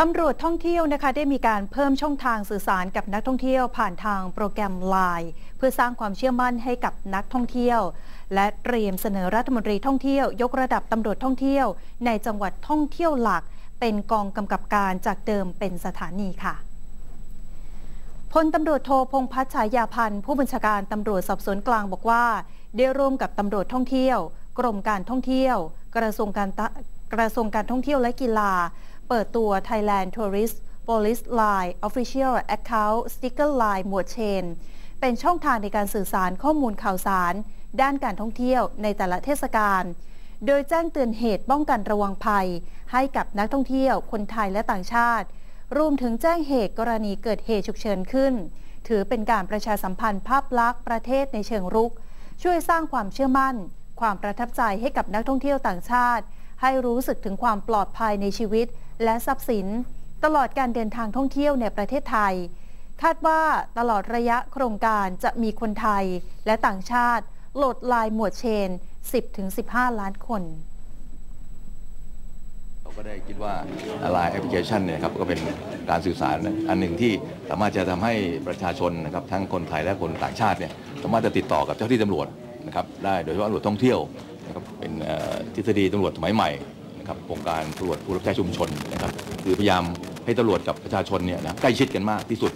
ตำรวจท่องเที่ยวนะคะได้มีการเพิ่มช่องทางสื่อสารกับนักท่องเที่ยวผ่านทางโปรแกรมไลน์เพื่อสร้างความเชื่อมั่นให้กับนักท่องเที่ยว และเตรียมเสนอรัฐมนตรีท่องเที่ยว ยกระดับตำรวจท่องเที่ยว ในจังหวัดท่องเที่ยวหลัก เป็นกองกำกับการจากเดิมเป็นสถานีค่ะพลตำรวจโทพงพัฒฉายาพันธ์ผู้บัญชาการตำรวจสอบสวนกลางบอกว่า ได้ร่วมกับตำรวจท่องเที่ยว กรมการท่องเที่ยว กระทรวงการกระทรวงการท่องเที่ยวและกีฬา เปิดตัว Thailand Tourist Police Line Official Account Sticker Line หมวดเชน เป็นช่องทางในการสื่อสารข้อมูลข่าวสาร ด้านการท่องเที่ยวในแต่ละเทศกาล โดยแจ้งเตือนเหตุป้องกันระวังภัย ให้กับนักท่องเที่ยวคนไทยและต่างชาติ รวมถึงแจ้งเหตุกรณีเกิดเหตุฉุกเฉินขึ้น ถือเป็นการประชาสัมพันธ์ภาพลักษณ์ประเทศในเชิงรุก ช่วยสร้างความเชื่อมั่น ความประทับใจให้กับนักท่องเที่ยวต่างชาติ ให้รู้สึกถึงความปลอดภัยในชีวิต และทรัพย์สิน ตลอดการเดินทางท่องเที่ยวในประเทศไทย คาดว่าตลอดระยะโครงการจะมีคนไทยและต่างชาติโหลดลายหมวดเชน 10-15 ล้านคนเราก็ได้คิดว่าไลน์แอปพลิเคชันเนี่ยครับก็เป็นการสื่อสารอันหนึ่งที่สามารถจะทำให้ประชาชนนะครับทั้งคนไทยและคนต่างชาติเนี่ยสามารถจะติดต่อกับเจ้าที่ตำรวจนะครับได้โดยเฉพาะตำรวจท่องเที่ยว นะครับเป็นทฤษฎีตำรวจสมัยใหม่นะครับโครงการตำรวจผู้รับใช้ชุมชนนะครับคือพยายามให้ตำรวจกับประชาชนเนี่ยนะใกล้ชิดกันมากที่สุด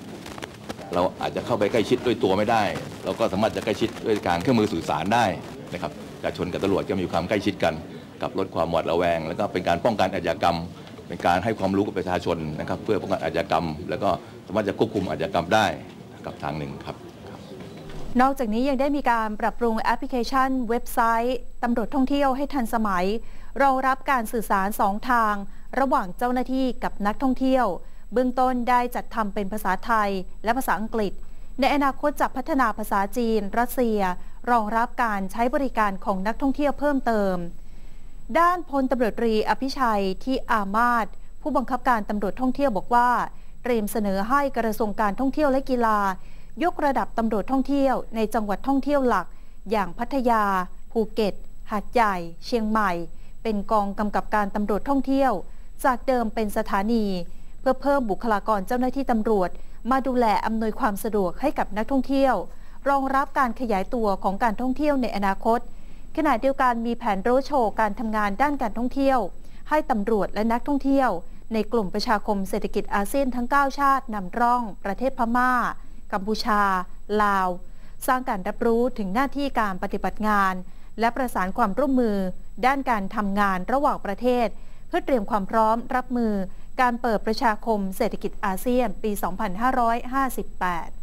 เราอาจจะเข้าไปใกล้ชิดด้วยตัวไม่ได้ เราก็สามารถจะใกล้ชิดด้วยการเครื่องมือสื่อสารได้นะครับประชาชนกับตำรวจก็มีความใกล้ชิดกัน กับลดความหวาดระแวง แล้วก็เป็นการป้องกันอาชญากรรม เป็นการให้ความรู้กับประชาชนนะครับ เพื่อป้องกันอาชญากรรม แล้วก็สามารถจะควบคุมอาชญากรรมได้กับทางหนึ่งครับ นอกจากนี้ยังได้มีการปรับปรุงแอปพลิเคชัน เว็บไซต์ตำรวจท่องเที่ยวให้ทันสมัย รองรับการสื่อสารสองทาง ระหว่างเจ้าหน้าที่กับนักท่องเที่ยว เบื้องต้นได้จัดทำเป็นภาษาไทยและภาษาอังกฤษ ในอนาคตจะพัฒนาภาษาจีน รัสเซีย รองรับการใช้บริการของนักท่องเที่ยวเพิ่มเติม ด้านพลตำรวจตรีอภิชัยที่อามาตผู้บังคับการตำรวจท่องเที่ยวบอกว่าเตรียมเสนอให้กระทรวงการท่องเที่ยวและกีฬา ยกระดับตำรวจท่องเที่ยวในจังหวัดท่องเที่ยวหลัก อย่างพัทยา ภูเก็ต หาดใหญ่ เชียงใหม่ เป็นกองกำกับการตำรวจท่องเที่ยว จากเดิมเป็นสถานี เพื่อเพิ่มบุคลากรเจ้าหน้าที่ตำรวจ มาดูแลอำนวยความสะดวกให้กับนักท่องเที่ยว รองรับการขยายตัวของการท่องเที่ยวในอนาคต ขณะเดียวกันมีแผนโรโชว์การทำงานด้านการท่องเที่ยว ให้ตำรวจและนักท่องเที่ยว ในกลุ่มประชาคมเศรษฐกิจอาเซียนทั้ง 9 ชาตินำร่อง ประเทศพมา่า กัมพูชา ลาว สร้างการรับรู้ถึงหน้าที่การปฏิบัติงาน และประสานความร่วมมือ ด้านการทำงานระหว่างประเทศ เพื่อเตรียมความพร้อมรับมือ การเปิดประชาคมเศรษฐกิจอาเซียนปี 2558